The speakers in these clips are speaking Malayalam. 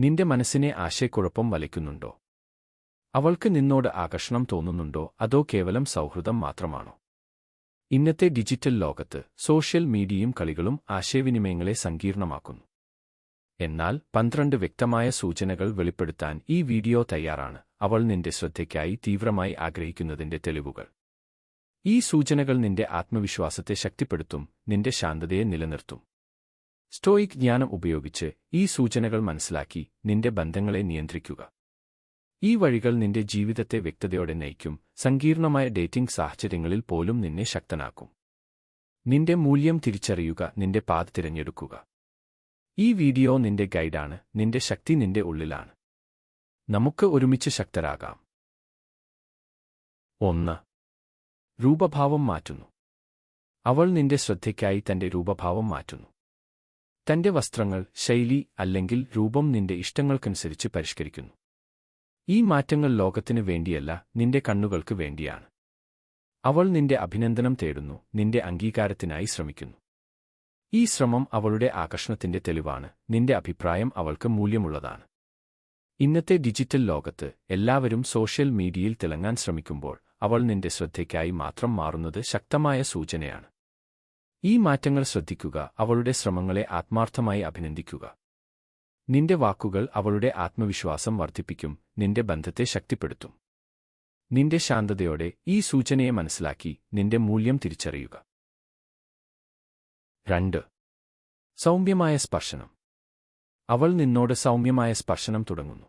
നിന്റെ മനസ്സിനെ ആശയക്കുഴപ്പം വലയ്ക്കുന്നുണ്ടോ അവൾക്ക് നിന്നോട് ആകർഷണം തോന്നുന്നുണ്ടോ? അതോ കേവലം സൗഹൃദം മാത്രമാണോ? ഇന്നത്തെ ഡിജിറ്റൽ ലോകത്ത് സോഷ്യൽ മീഡിയയും കളികളും ആശയവിനിമയങ്ങളെ സങ്കീർണമാക്കുന്നു. എന്നാൽ പന്ത്രണ്ട് വ്യക്തമായ സൂചനകൾ വെളിപ്പെടുത്താൻ ഈ വീഡിയോ തയ്യാറാണ്. അവൾ നിന്റെ ശ്രദ്ധയ്ക്കായി തീവ്രമായി ആഗ്രഹിക്കുന്നതിന്റെ തെളിവുകൾ. ഈ സൂചനകൾ നിന്റെ ആത്മവിശ്വാസത്തെ ശക്തിപ്പെടുത്തും നിന്റെ ശാന്തതയെ നിലനിർത്തും. സ്റ്റോയിക് ജ്ഞാനം ഉപയോഗിച്ച് ഈ സൂചനകൾ മനസ്സിലാക്കി നിന്റെ ബന്ധങ്ങളെ നിയന്ത്രിക്കുക. ഈ വഴികൾ നിന്റെ ജീവിതത്തെ വ്യക്തതയോടെ നയിക്കും സങ്കീർണമായ ഡേറ്റിംഗ് സാഹചര്യങ്ങളിൽ പോലും നിന്നെ ശക്തനാക്കും. നിന്റെ മൂല്യം തിരിച്ചറിയുക നിന്റെ പാത തിരഞ്ഞെടുക്കുക. ഈ വീഡിയോ നിന്റെ ഗൈഡാണ് നിന്റെ ശക്തി നിന്റെ ഉള്ളിലാണ്. നമുക്ക് ഒരുമിച്ച് ശക്തരാകാം. ഒന്ന്. രൂപഭാവം മാറ്റുന്നു. അവൾ നിന്റെ ശ്രദ്ധയ്ക്കായി തന്റെ രൂപഭാവം മാറ്റുന്നു. തന്റെ വസ്ത്രങ്ങൾ ശൈലി അല്ലെങ്കിൽ രൂപം നിന്റെ ഇഷ്ടങ്ങൾക്കനുസരിച്ച് പരിഷ്കരിക്കുന്നു. ഈ മാറ്റങ്ങൾ ലോകത്തിനു വേണ്ടിയല്ല നിന്റെ കണ്ണുകൾക്ക് വേണ്ടിയാണ്. അവൾ നിന്റെ അഭിനന്ദനം തേടുന്നു നിന്റെ അംഗീകാരത്തിനായി ശ്രമിക്കുന്നു. ഈ ശ്രമം അവളുടെ ആകർഷണത്തിന്റെ തെളിവാണ് നിന്റെ അഭിപ്രായം അവൾക്ക് മൂല്യമുള്ളതാണ്. ഇന്നത്തെ ഡിജിറ്റൽ ലോകത്ത് എല്ലാവരും സോഷ്യൽ മീഡിയയിൽ തിളങ്ങാൻ ശ്രമിക്കുമ്പോൾ അവൾ നിന്റെ ശ്രദ്ധയ്ക്കായി മാത്രം മാറുന്നത് ശക്തമായ സൂചനയാണ്. ഈ മാറ്റങ്ങൾ ശ്രദ്ധിക്കുക അവളുടെ ശ്രമങ്ങളെ ആത്മാർത്ഥമായി അഭിനന്ദിക്കുക. നിന്റെ വാക്കുകൾ അവളുടെ ആത്മവിശ്വാസം വർദ്ധിപ്പിക്കും നിന്റെ ബന്ധത്തെ ശക്തിപ്പെടുത്തും. നിന്റെ ശാന്തതയോടെ ഈ സൂചനയെ മനസ്സിലാക്കി നിന്റെ മൂല്യം തിരിച്ചറിയുക. രണ്ട്. സൗമ്യമായ സ്പർശനം. അവൾ നിന്നോട് സൗമ്യമായ സ്പർശനം തുടങ്ങുന്നു.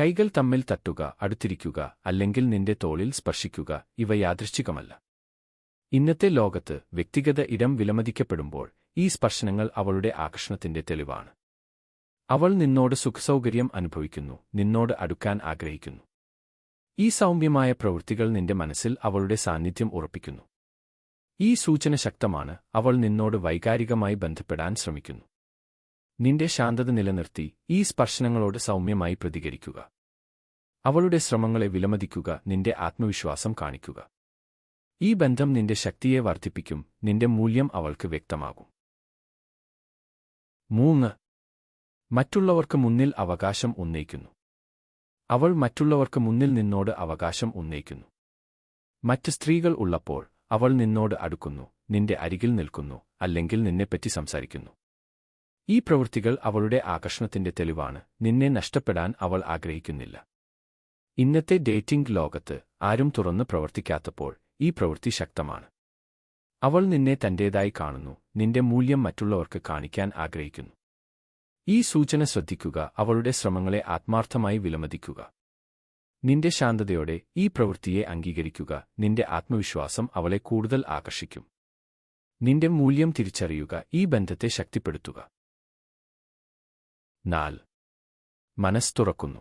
കൈകൾ തമ്മിൽ തട്ടുക അടുത്തിരിക്കുക അല്ലെങ്കിൽ നിന്റെ തോളിൽ സ്പർശിക്കുക ഇവ യാദൃശ്ചികമല്ല. ഇന്നത്തെ ലോകത്ത് വ്യക്തിഗത ഇടം വിലമതിക്കപ്പെടുമ്പോൾ ഈ സ്പർശനങ്ങൾ അവളുടെ ആകർഷണത്തിന്റെ തെളിവാണ്. അവൾ നിന്നോട് സുഖസൗകര്യം അനുഭവിക്കുന്നു നിന്നോട് അടുക്കാൻ ആഗ്രഹിക്കുന്നു. ഈ സൗമ്യമായ പ്രവൃത്തികൾ നിന്റെ മനസ്സിൽ അവളുടെ സാന്നിധ്യം ഉറപ്പിക്കുന്നു. ഈ സൂചന ശക്തമാണ് അവൾ നിന്നോട് വൈകാരികമായി ബന്ധപ്പെടാൻ ശ്രമിക്കുന്നു. നിന്റെ ശാന്തത നിലനിർത്തി ഈ സ്പർശനങ്ങളോട് സൗമ്യമായി പ്രതികരിക്കുക. അവളുടെ ശ്രമങ്ങളെ വിലമതിക്കുക നിന്റെ ആത്മവിശ്വാസം കാണിക്കുക. ഈ ബന്ധം നിന്റെ ശക്തിയെ വർദ്ധിപ്പിക്കും നിന്റെ മൂല്യം അവൾക്ക് വ്യക്തമാകും. മൂന്ന്. മറ്റുള്ളവർക്ക് മുന്നിൽ അവകാശം ഉന്നയിക്കുന്നു. അവൾ മറ്റുള്ളവർക്ക് മുന്നിൽ നിന്നോട് അവകാശം ഉന്നയിക്കുന്നു. മറ്റ് സ്ത്രീകൾ ഉള്ളപ്പോൾ അവൾ നിന്നോട് അടുക്കുന്നു നിന്റെ അരികിൽ നിൽക്കുന്നു അല്ലെങ്കിൽ നിന്നെപ്പറ്റി സംസാരിക്കുന്നു. ഈ പ്രവൃത്തികൾ അവളുടെ ആകർഷണത്തിന്റെ തെളിവാണ് നിന്നെ നഷ്ടപ്പെടാൻ അവൾ ആഗ്രഹിക്കുന്നില്ല. ഇന്നത്തെ ഡേറ്റിംഗ് ലോകത്ത് ആരും തുറന്ന് പ്രവർത്തിക്കാത്തപ്പോൾ ഈ പ്രവൃത്തി ശക്തമാണ്. അവൾ നിന്നെ തന്റേതായി കാണുന്നു നിന്റെ മൂല്യം മറ്റുള്ളവർക്ക് കാണിക്കാൻ ആഗ്രഹിക്കുന്നു. ഈ സൂചന ശ്രദ്ധിക്കുക അവളുടെ ശ്രമങ്ങളെ ആത്മാർത്ഥമായി വിലമതിക്കുക. നിന്റെ ശാന്തതയോടെ ഈ പ്രവൃത്തിയെ അംഗീകരിക്കുക നിന്റെ ആത്മവിശ്വാസം അവളെ കൂടുതൽ ആകർഷിക്കും. നിന്റെ മൂല്യം തിരിച്ചറിയുക ഈ ബന്ധത്തെ ശക്തിപ്പെടുത്തുക. നാല് മനസ് തുറക്കുന്നു.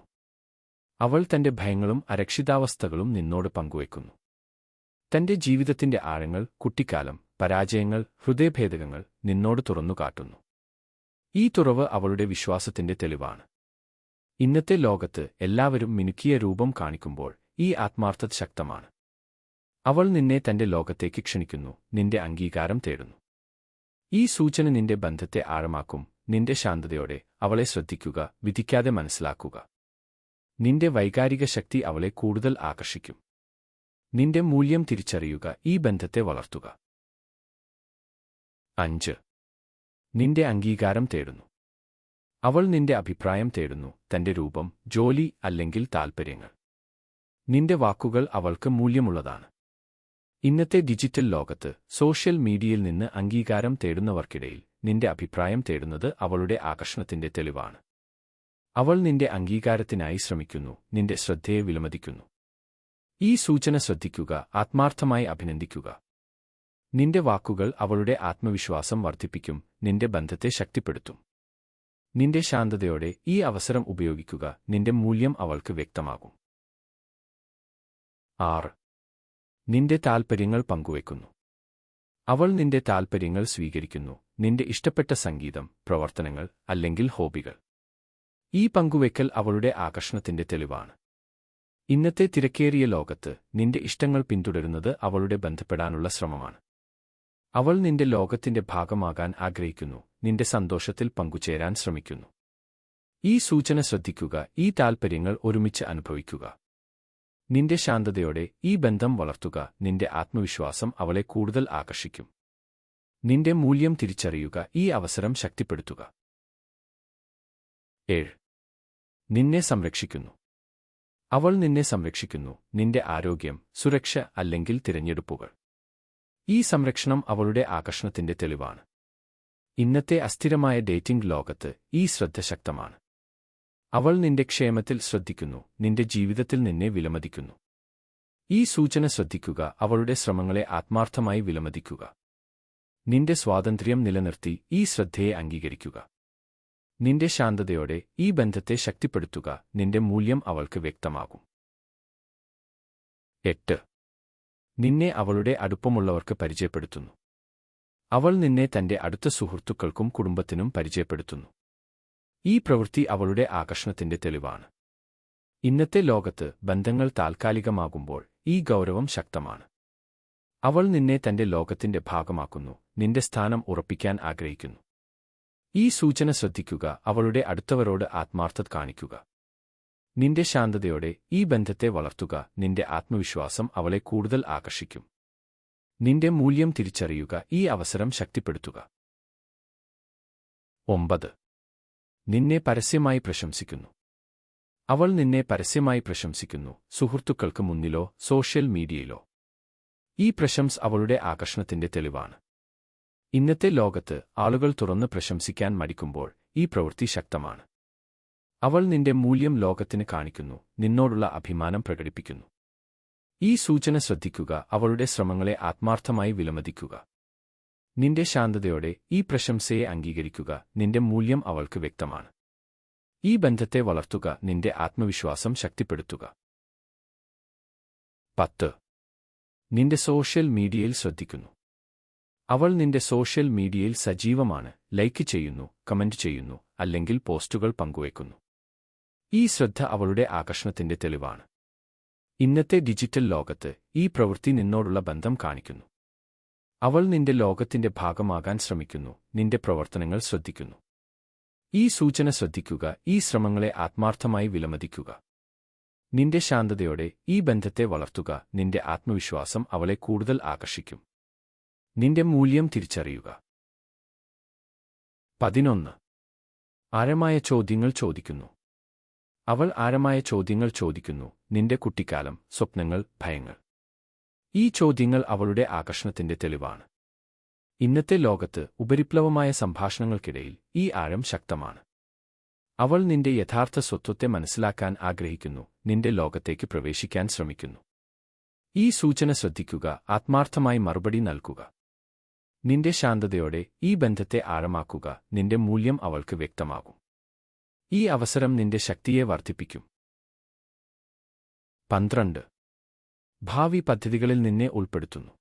അവൾ തന്റെ ഭയങ്ങളും അരക്ഷിതാവസ്ഥകളും നിന്നോട് പങ്കുവയ്ക്കുന്നു. തന്റെ ജീവിതത്തിന്റെ ആഴങ്ങൾ കുട്ടിക്കാലം പരാജയങ്ങൾ ഹൃദയഭേദകങ്ങൾ നിന്നോട് തുറന്നു കാട്ടുന്നു. ഈ തുറവ് അവളുടെ വിശ്വാസത്തിന്റെ തെളിവാണ്. ഇന്നത്തെ ലോകത്ത് എല്ലാവരും മിനുക്കിയ രൂപം കാണിക്കുമ്പോൾ ഈ ആത്മാർത്ഥത ശക്തമാണ്. അവൾ നിന്നെ തന്റെ ലോകത്തേക്ക് ക്ഷണിക്കുന്നു നിന്റെ അംഗീകാരം തേടുന്നു. ഈ സൂചന നിന്റെ ബന്ധത്തെ ആഴമാക്കും നിന്റെ ശാന്തതയോടെ അവളെ ശ്രദ്ധിക്കുക വിധിക്കാതെ മനസ്സിലാക്കുക. നിന്റെ വൈകാരിക ശക്തി അവളെ കൂടുതൽ ആകർഷിക്കും. നിന്റെ മൂല്യം തിരിച്ചറിയുക ഈ ബന്ധത്തെ വളർത്തുക. അഞ്ച്. നിന്റെ അംഗീകാരം തേടുന്നു. അവൾ നിന്റെ അഭിപ്രായം തേടുന്നു തന്റെ രൂപം ജോലി അല്ലെങ്കിൽ താൽപ്പര്യങ്ങൾ. നിന്റെ വാക്കുകൾ അവൾക്ക് മൂല്യമുള്ളതാണ്. ഇന്നത്തെ ഡിജിറ്റൽ ലോകത്ത് സോഷ്യൽ മീഡിയയിൽ നിന്ന് അംഗീകാരം തേടുന്നവർക്കിടയിൽ നിന്റെ അഭിപ്രായം തേടുന്നത് അവളുടെ ആകർഷണത്തിന്റെ തെളിവാണ്. അവൾ നിന്റെ അംഗീകാരത്തിനായി ശ്രമിക്കുന്നു നിന്റെ ശ്രദ്ധയെ വിലമതിക്കുന്നു. ഈ സൂചന ശ്രദ്ധിക്കുക ആത്മാർത്ഥമായി അഭിനന്ദിക്കുക. നിന്റെ വാക്കുകൾ അവളുടെ ആത്മവിശ്വാസം വർദ്ധിപ്പിക്കും നിന്റെ ബന്ധത്തെ ശക്തിപ്പെടുത്തും. നിന്റെ ശാന്തതയോടെ ഈ അവസരം ഉപയോഗിക്കുക നിന്റെ മൂല്യം അവൾക്ക് വ്യക്തമാകും. ആറ്. നിന്റെ താൽപ്പര്യങ്ങൾ പങ്കുവയ്ക്കുന്നു അവൾ നിന്റെ താൽപ്പര്യങ്ങൾ സ്വീകരിക്കുന്നു നിന്റെ ഇഷ്ടപ്പെട്ട സംഗീതം പ്രവർത്തനങ്ങൾ അല്ലെങ്കിൽ ഹോബികൾ. ഈ പങ്കുവയ്ക്കൽ അവളുടെ ആകർഷണത്തിന്റെ തെളിവാണ്. ഇന്നത്തെ തിരക്കേറിയ ലോകത്ത് നിന്റെ ഇഷ്ടങ്ങൾ പിന്തുടരുന്നത് അവളുടെ ബന്ധപ്പെടാനുള്ള ശ്രമമാണ്. അവൾ നിന്റെ ലോകത്തിന്റെ ഭാഗമാകാൻ ആഗ്രഹിക്കുന്നു നിന്റെ സന്തോഷത്തിൽ പങ്കുചേരാൻ ശ്രമിക്കുന്നു. ഈ സൂചന ശ്രദ്ധിക്കുക ഈ താൽപ്പര്യങ്ങൾ ഒരുമിച്ച് അനുഭവിക്കുക. നിന്റെ ശാന്തതയോടെ ഈ ബന്ധം വളർത്തുക നിന്റെ ആത്മവിശ്വാസം അവളെ കൂടുതൽ ആകർഷിക്കും. നിന്റെ മൂല്യം തിരിച്ചറിയുക ഈ അവസരം ശക്തിപ്പെടുത്തുക. ഏഴ്. നിന്നെ സംരക്ഷിക്കുന്നു. അവൾ നിന്നെ സംരക്ഷിക്കുന്നു. നിന്റെ ആരോഗ്യം സുരക്ഷ അല്ലെങ്കിൽ തിരഞ്ഞെടുപ്പുകൾ. ഈ സംരക്ഷണം അവളുടെ ആകർഷണത്തിന്റെ തെളിവാണ്. ഇന്നത്തെ അസ്ഥിരമായ ഡേറ്റിംഗ് ലോകത്ത് ഈ ശ്രദ്ധ ശക്തമാണ്. അവൾ നിന്റെ ക്ഷേമത്തിൽ ശ്രദ്ധിക്കുന്നു. നിന്റെ ജീവിതത്തിൽ നിന്നെ വിലമതിക്കുന്നു. ഈ സൂചന ശ്രദ്ധിക്കുക. അവളുടെ ശ്രമങ്ങളെ ആത്മാർത്ഥമായി വിലമതിക്കുക. നിന്റെ സ്വാതന്ത്ര്യം നിലനിർത്തി ഈ ശ്രദ്ധയെ അംഗീകരിക്കുക. നിന്റെ ശാന്തതയോടെ ഈ ബന്ധത്തെ ശക്തിപ്പെടുത്തുക നിന്റെ മൂല്യം അവൾക്ക് വ്യക്തമാകും. എട്ട്. നിന്നെ അവളുടെ അടുപ്പമുള്ളവർക്ക് പരിചയപ്പെടുത്തുന്നു. അവൾ നിന്നെ തന്റെ അടുത്ത സുഹൃത്തുക്കൾക്കും കുടുംബത്തിനും പരിചയപ്പെടുത്തുന്നു. ഈ പ്രവൃത്തി അവളുടെ ആകർഷണത്തിന്റെ തെളിവാണ്. ഇന്നത്തെ ലോകത്ത് ബന്ധങ്ങൾ താൽക്കാലികമാകുമ്പോൾ ഈ ഗൗരവം ശക്തമാണ്. അവൾ നിന്നെ തന്റെ ലോകത്തിന്റെ ഭാഗമാക്കുന്നു നിന്റെ സ്ഥാനം ഉറപ്പിക്കാൻ ആഗ്രഹിക്കുന്നു. ഈ സൂചന ശ്രദ്ധിക്കുക അവളുടെ അടുത്തവരോട് ആത്മാർത്ഥത കാണിക്കുക. നിന്റെ ശാന്തതയോടെ ഈ ബന്ധത്തെ വളർത്തുക നിന്റെ ആത്മവിശ്വാസം അവളെ കൂടുതൽ ആകർഷിക്കും. നിന്റെ മൂല്യം തിരിച്ചറിയുക ഈ അവസരം ശക്തിപ്പെടുത്തുക. ഒമ്പത്. നിന്നെ പരസ്യമായി പ്രശംസിക്കുന്നു. അവൾ നിന്നെ പരസ്യമായി പ്രശംസിക്കുന്നു സുഹൃത്തുക്കൾക്ക് മുന്നിലോ സോഷ്യൽ മീഡിയയിലോ. ഈ പ്രശംസ അവളുടെ ആകർഷണത്തിന്റെ തെളിവാണ്. ഇന്നത്തെ ലോകത്ത് ആളുകൾ തുറന്ന് പ്രശംസിക്കാൻ മടിക്കുമ്പോൾ ഈ പ്രവൃത്തി ശക്തമാണ്. അവൾ നിന്റെ മൂല്യം ലോകത്തിന് കാണിക്കുന്നു നിന്നോടുള്ള അഭിമാനം പ്രകടിപ്പിക്കുന്നു. ഈ സൂചന ശ്രദ്ധിക്കുക അവളുടെ ശ്രമങ്ങളെ ആത്മാർത്ഥമായി വിലമതിക്കുക. നിന്റെ ശാന്തതയോടെ ഈ പ്രശംസയെ അംഗീകരിക്കുക നിന്റെ മൂല്യം അവൾക്ക് വ്യക്തമാണ്. ഈ ബന്ധത്തെ വളർത്തുക നിന്റെ ആത്മവിശ്വാസം ശക്തിപ്പെടുത്തുക. പത്ത്. നിന്റെ സോഷ്യൽ മീഡിയയിൽ ശ്രദ്ധിക്കുന്നു. അവൾ നിന്റെ സോഷ്യൽ മീഡിയയിൽ സജീവമാണ്. ലൈക്ക് ചെയ്യുന്നു കമന്റ് ചെയ്യുന്നു അല്ലെങ്കിൽ പോസ്റ്റുകൾ പങ്കുവയ്ക്കുന്നു. ഈ ശ്രദ്ധ അവളുടെ ആകർഷണത്തിന്റെ തെളിവാണ്. ഇന്നത്തെ ഡിജിറ്റൽ ലോകത്ത് ഈ പ്രവൃത്തി നിന്നോടുള്ള ബന്ധം കാണിക്കുന്നു. അവൾ നിന്റെ ലോകത്തിന്റെ ഭാഗമാകാൻ ശ്രമിക്കുന്നു നിന്റെ പ്രവർത്തനങ്ങൾ ശ്രദ്ധിക്കുന്നു. ഈ സൂചന ശ്രദ്ധിക്കുക ഈ ശ്രമങ്ങളെ ആത്മാർത്ഥമായി വിലമതിക്കുക. നിന്റെ ശാന്തതയോടെ ഈ ബന്ധത്തെ വളർത്തുക നിന്റെ ആത്മവിശ്വാസം അവളെ കൂടുതൽ ആകർഷിക്കും. നിന്റെ മൂല്യം തിരിച്ചറിയുക. പതിനൊന്ന്. ആരമായ ചോദ്യങ്ങൾ ചോദിക്കുന്നു. അവൾ ആരമായ ചോദ്യങ്ങൾ ചോദിക്കുന്നു. നിന്റെ കുട്ടിക്കാലം സ്വപ്നങ്ങൾ ഭയങ്ങൾ. ഈ ചോദ്യങ്ങൾ അവളുടെ ആകർഷണത്തിന്റെ തെളിവാണ്. ഇന്നത്തെ ലോകത്ത് ഉപരിപ്ലവമായ സംഭാഷണങ്ങൾക്കിടയിൽ ഈ ആഴം ശക്തമാണ്. അവൾ നിന്റെ യഥാർത്ഥ സ്വത്വത്തെ മനസ്സിലാക്കാൻ ആഗ്രഹിക്കുന്നു. നിന്റെ ലോകത്തേക്ക് പ്രവേശിക്കാൻ ശ്രമിക്കുന്നു. ഈ സൂചന ശ്രദ്ധിക്കുക. ആത്മാർത്ഥമായി മറുപടി നൽകുക. നിന്റെ ശാന്തതയോടെ ഈ ബന്ധത്തെ ആഴമാക്കുക. നിന്റെ മൂല്യം അവൾക്ക് വ്യക്തമാകും. ഈ അവസരം നിന്റെ ശക്തിയെ വർദ്ധിപ്പിക്കും. പന്ത്രണ്ട്. ഭാവി പദ്ധതികളിൽ നിന്നെ ഉൾപ്പെടുത്തുന്നു.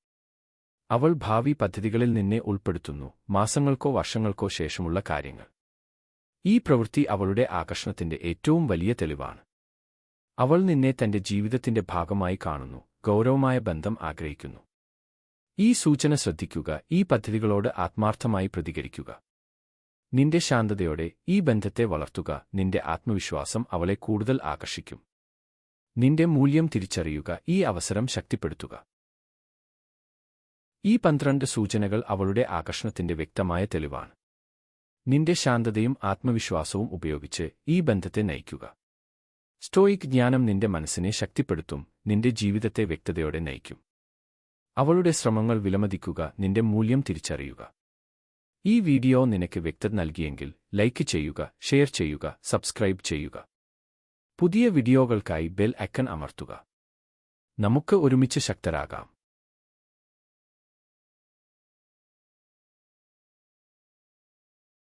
അവൾ ഭാവി പദ്ധതികളിൽ നിന്നെ ഉൾപ്പെടുത്തുന്നു. മാസങ്ങൾക്കോ വർഷങ്ങൾക്കോ ശേഷമുള്ള കാര്യങ്ങൾ. ഈ പ്രവൃത്തി അവളുടെ ആകർഷണത്തിന്റെ ഏറ്റവും വലിയ തെളിവാണ്. അവൾ നിന്നെ തന്റെ ജീവിതത്തിന്റെ ഭാഗമായി കാണുന്നു. ഗൗരവമായ ബന്ധം ആഗ്രഹിക്കുന്നു. ഈ സൂചന ശ്രദ്ധിക്കുക ഈ പദ്ധതികളോട് ആത്മാർത്ഥമായി പ്രതികരിക്കുക. നിന്റെ ശാന്തതയോടെ ഈ ബന്ധത്തെ വളർത്തുക നിന്റെ ആത്മവിശ്വാസം അവളെ കൂടുതൽ ആകർഷിക്കും. നിന്റെ മൂല്യം തിരിച്ചറിയുക ഈ അവസരം ശക്തിപ്പെടുത്തുക. ഈ പന്ത്രണ്ട് സൂചനകൾ അവളുടെ ആകർഷണത്തിന്റെ വ്യക്തമായ തെളിവാണ്. നിന്റെ ശാന്തതയും ആത്മവിശ്വാസവും ഉപയോഗിച്ച് ഈ ബന്ധത്തെ നയിക്കുക. സ്റ്റോയിക് ജ്ഞാനം നിന്റെ മനസ്സിനെ ശക്തിപ്പെടുത്തും നിന്റെ ജീവിതത്തെ വ്യക്തതയോടെ നയിക്കും. അവളുടെ ശ്രമങ്ങൾ വിലമതിക്കുക നിന്റെ മൂല്യം തിരിച്ചറിയുക. ഈ വീഡിയോ നിനക്ക് വ്യക്തത നൽകിയെങ്കിൽ ലൈക്ക് ചെയ്യുക ഷെയർ ചെയ്യുക സബ്സ്ക്രൈബ് ചെയ്യുക. പുതിയ വീഡിയോകൾക്കായി ബെൽ ഐക്കൺ അമർത്തുക. നമുക്ക് ഒരുമിച്ച് ശക്തരാകാം.